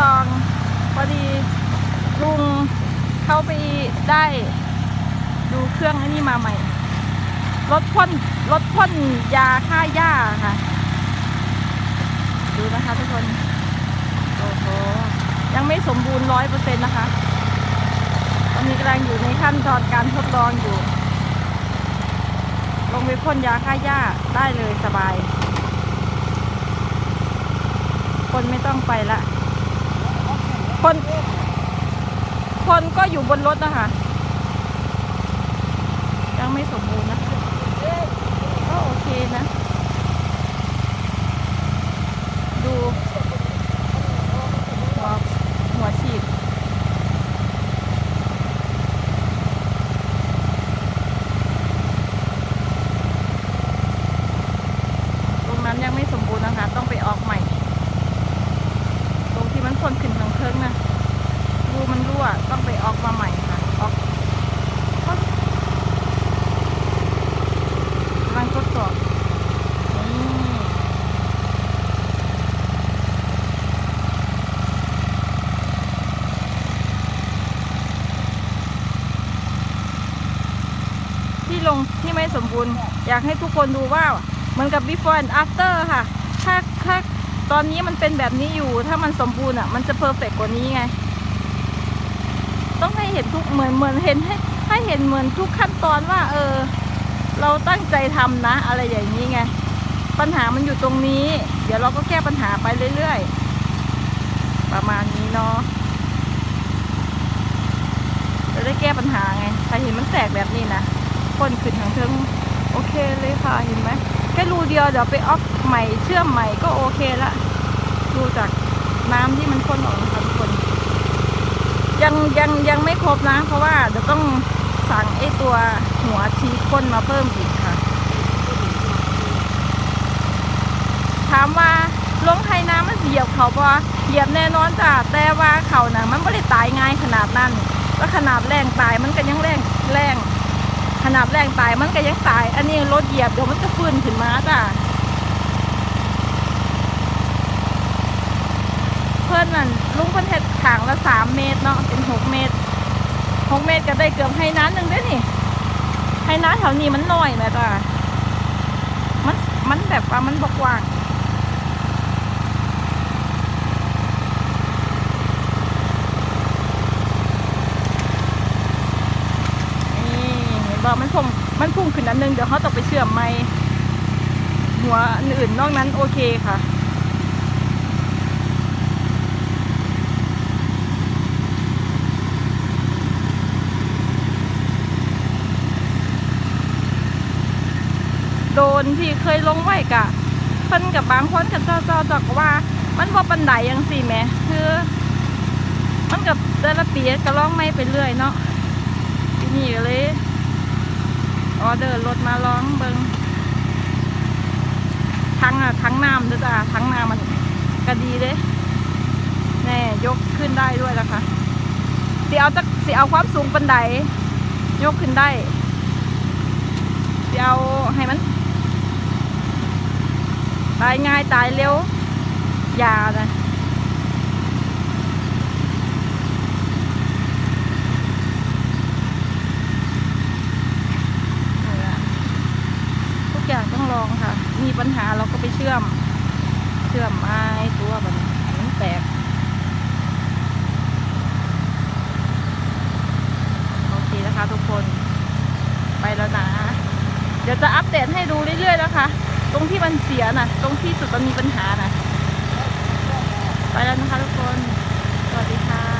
ลอง พอดีลุงเข้าไปได้ดูเครื่องอันนี้มาใหม่รถพ่นรถพ่นยาฆ่าหญ้าค่ะ ดูนะคะทุกคน โอ้โห ยังไม่สมบูรณ์ร้อยเปอร์เซ็นต์นะคะ ตอนนี้กำลังอยู่ในขั้นตอนการทดลองอยู่ ลงไปพ่นยาฆ่าหญ้าได้เลยสบาย คนไม่ต้องไปละ คน คนก็อยู่บนรถนะคะยังไม่สมบูรณ์นะก็โอเคนะ ดูหัวหัวฉีดตรงนั้นยังไม่สมบูรณ์นะคะ ต้องไปออกใหม่ ตรงที่มันพ่นขึ้นทางเครื่องนะรูมันรั่ว ต้องไปออกมาใหม่ค่ะ ออกกำลังทดสอบนี่ที่ล งที่ไม่สมบูรณ์ อยากให้ทุกคนดูว่าเหมือนกับ before and after ค่ะ ถ้าถ้าตอนนี้มันเป็นแบบนี้อยู่ ถ้ามันสมบูรณ์อะ มันจะเพอร์เฟกกว่านี้ไง ต้องให้เห็นทุกเหมือนเหมือนเห็นให้ให้เห็นเหมือนทุกขั้นตอนว่า เออ เราตั้งใจทำนะ อะไรอย่างนี้ไง ปัญหามันอยู่ตรงนี้ เดี๋ยวเราก็แก้ปัญหาไปเรื่อยๆ ประมาณนี้เนาะจะได้แก้ปัญหาไงใครเห็นมันแตกแบบนี้นะ พ่นขึ้นทางเทิงโอเคเลยค่ะเห็นไหมแค่รูเดียวเดี๋ยวไปออฟใหม่เชื่อมใหม่ก็โอเคละดูจากน้ำที่มันพ่นออกนะคะทุกคน ยังยังยังไม่ครบนะ เพราะว่าเดี๋ยวต้องสั่งไอ้ตัวหัวชีสพ่นมาเพิ่มอีกค่ะ ถามว่าลงไทยน้ำมันเหยียบเขาบ่เหยียบแน่นอนจ้ะแต่ว่าเขานะ่ะมันไม่ได้ตายง่ายขนาดนั้นแล้วขนาดแรงตายมันก็ยังแรงแรง นาดแรงตายมันก็ยังตาย อันนี้รถเหยียบเดี๋ยวมันจะฟื้นขึ้นมาจ้ะเพื่อนนั่นลุงเพิ่นเห็ดขางละสามเมตรเนาะเป็นหกเมตรหกเมตรก็ได้เกือบให้น้ำหนึ่งเด้อนี่ให้น้ำแถวนี้มันน้อยนะจ้ะมันมันแบบว่ามันบกว่าง นี่เห็นบอกมันพุ่ง มันพุ่งขึ้นอันนึงเดี๋ยวเขาต้องไปเชื่อมไม้หัวอันอื่นนอกนั้นโอเคค่ะโดนที่เคยลงไว้กะเพิ่นกับบางคนกับเจ้าเจ้าจอกว่า มันว่าปันไดยังสี่แหมคือ มันกับแต่ละปีก็ร้องไม่ไปเรื่อยเนาะ ที่นี่ก็เลย ออเดอร์รถมาล้องเบิงทั้งอะทั้งน้ำด้วยจ้ะทั้งน้ำมันก็ดีเลยแน่ยกขึ้นได้ด้วยนะคะสิเอาจักสิเอาความสูงบันไดยกขึ้นได้สิเอาให้มัน ตายง่ายตายเร็ว อย่านะ นี่แหละทุก องค่ะ มีปัญหาเราก็ไปเชื่อม เชื่อมไม้ตัวมันมันแตกโอเคนะคะทุกคนไปแล้วนะ เดี๋ยวจะอัปเดตให้ดูเรื่อยๆนะคะ ตรงที่มันเสียนะตรงที่จุดมันมีปัญหาน่ะ ไปแล้วนะคะทุกคน สวัสดีค่ะ